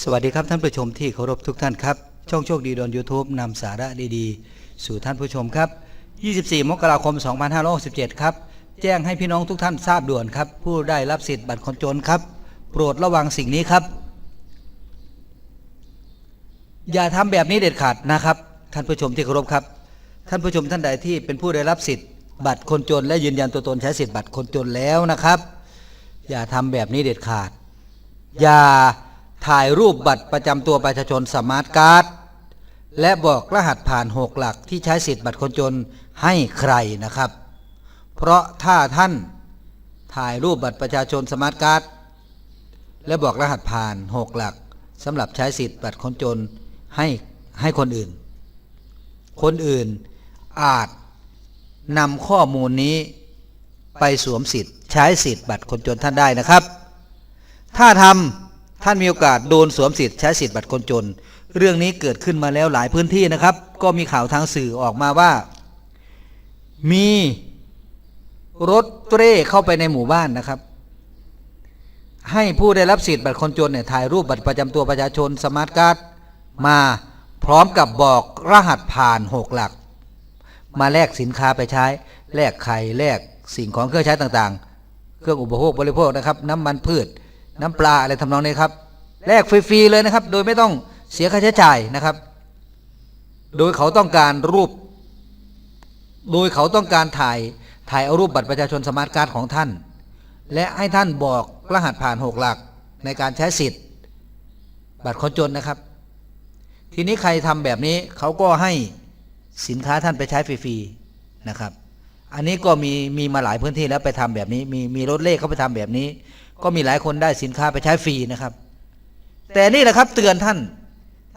สวัสดีครับท่านผู้ชมที่เคารพทุกท่านครับ ช่องโชคดีดอนยูทูบนำสาระดีๆ สู่ท่านผู้ชมครับ 24 มกราคม 2567 ครับ แจ้งให้พี่น้องทุกท่านทราบด่วนครับ ผู้ได้รับสิทธิ์บัตรคนจนครับ โปรดระวังสิ่งนี้ครับ อย่าทำแบบนี้เด็ดขาดนะครับ ท่านผู้ชมที่เคารพครับ ท่านผู้ชมท่านใดที่เป็นผู้ได้รับสิทธิ์บัตรคนจน และยืนยันตัวตนใช้สิทธิ์บัตรคนจนแล้วนะครับ อย่าทำแบบนี้เด็ดขาด อย่า ถ่ายรูปบัตรประจำตัวประชาชนสมาร์ทการ์ดและบอกรหัสผ่าน6หลักที่ใช้สิทธิ์บัตรคนจนให้ใครนะครับ เพราะถ้าท่านถ่ายรูปบัตรประชาชนสมาร์ทการ์ดและบอกรหัสผ่าน6หลักสำหรับใช้สิทธิ์บัตรคนจนให้ให้คนอื่น คนอื่นอาจนำข้อมูลนี้ไปสวมสิทธิ์ ใช้สิทธิ์บัตรคนจนท่านได้นะครับ ถ้าทำ ท่านมีโอกาสโดนสวมสิทธิ์ใช้สิทธิ์บัตรคนจน เรื่องนี้เกิดขึ้นมาแล้วหลายพื้นที่นะครับ ก็มีข่าวทางสื่อออกมาว่า มีรถเตร่เข้าไปในหมู่บ้านนะครับ ให้ผู้ได้รับสิทธิ์บัตรคนจนเนี่ยถ่ายรูปบัตรประจำตัวประชาชนสมาร์ทการ์ดมาพร้อมกับบอกรหัสผ่านหกหลัก มาแลกสินค้าไปใช้ แลกไข่แลกสิ่งของเครื่องใช้ต่างๆ เครื่องอุปโภคบริโภคนะครับ น้ำมันพืช น้ำปลาอะไรทำนองนี้ครับ แลกฟรีๆเลยนะครับ โดยไม่ต้องเสียค่าใช้จ่ายนะครับ โดยเขาต้องการรูป โดยเขาต้องการถ่ายถ่ายเอารูปบัตรประชาชนสมาร์ทการ์ดของท่าน และให้ท่านบอกรหัสผ่านหกหลักในการใช้สิทธิ์ บัตรคนจนนะครับ ทีนี้ใครทำแบบนี้เขาก็ให้สินค้าท่านไปใช้ฟรีๆนะครับ อันนี้ก็มีมีมาหลายพื้นที่แล้วไปทำแบบนี้ มีมีรถเลขเขาไปทำแบบนี้ ก็มีหลายคนได้สินค้าไปใช้ฟรีนะครับ แต่นี่แหละครับเตือนท่าน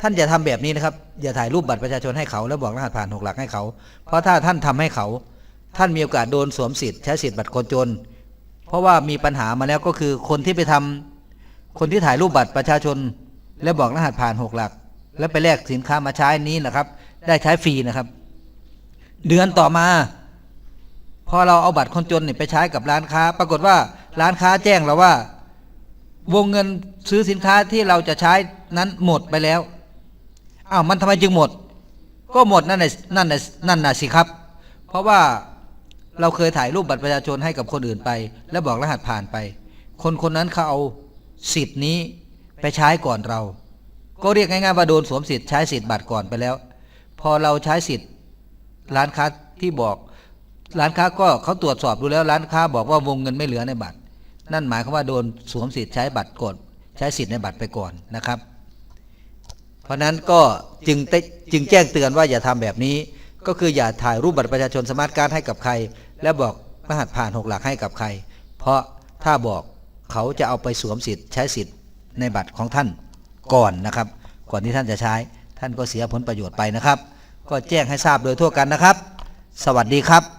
ท่านอย่าทำแบบนี้นะครับ อย่าถ่ายรูปบัตรประชาชนให้เขา แล้วบอกรหัสผ่านหกหลักให้เขา เพราะถ้าท่านทำให้เขา ท่านมีโอกาสโดนสวมสิทธิ์ใช้สิทธิ์บัตรคนจน เพราะว่ามีปัญหามาแล้วก็คือคนที่ไปทำคนที่ถ่ายรูปบัตรประชาชน แล้วบอกรหัสผ่านหกหลัก แล้วไปแลกสินค้ามาใช้นี้นะครับ ได้ใช้ฟรีนะครับ เดือนต่อมาพอเราเอาบัตรคนจนเนี่ยไปใช้กับร้านค้า ปรากฏว่าร้านค้าแจ้งเราว่า วงเงิน ซื้อสินค้าที่เราจะใช้นั้นหมดไปแล้วอ้าวมันทำไมจึงหมด ก็หมดนั่นน่ะนั่นน่ะนั่นน่ะสิครับ เพราะว่าเราเคยถ่ายรูปบัตรประชาชนให้กับคนอื่นไป แล้วบอกรหัสผ่านไป คนคนนั้นเขาเอาสิทธิ์นี้ไปใช้ก่อนเรา ก็เรียกง่ายๆว่าโดนสวมสิทธิ์ใช้สิทธิ์บัตรก่อนไปแล้ว พอเราใช้สิทธิ์ร้านค้าที่บอกร้านค้าก็เขาตรวจสอบดูแล้วร้านค้าบอกว่าวงเงินไม่เหลือในบัตร นั่นหมายความว่าโดนสวมสิทธิ์ใช้บัตรกด ใช้สิทธิ์ในบัตรไปก่อนนะครับ เพราะนั้นก็จึงจึงแจ้งเตือนว่าอย่าทำแบบนี้ ก็คืออย่าถ่ายรูปบัตรประชาชนสมาร์ทการ์ดให้กับใคร และบอกรหัสผ่านหกหลักให้กับใคร เพราะถ้าบอกเขาจะเอาไปสวมสิทธิ์ใช้สิทธิ์ในบัตรของท่านก่อนนะครับ ก่อนที่ท่านจะใช้ ท่านก็เสียผลประโยชน์ไปนะครับ ก็แจ้งให้ทราบโดยทั่วกันนะครับ สวัสดีครับ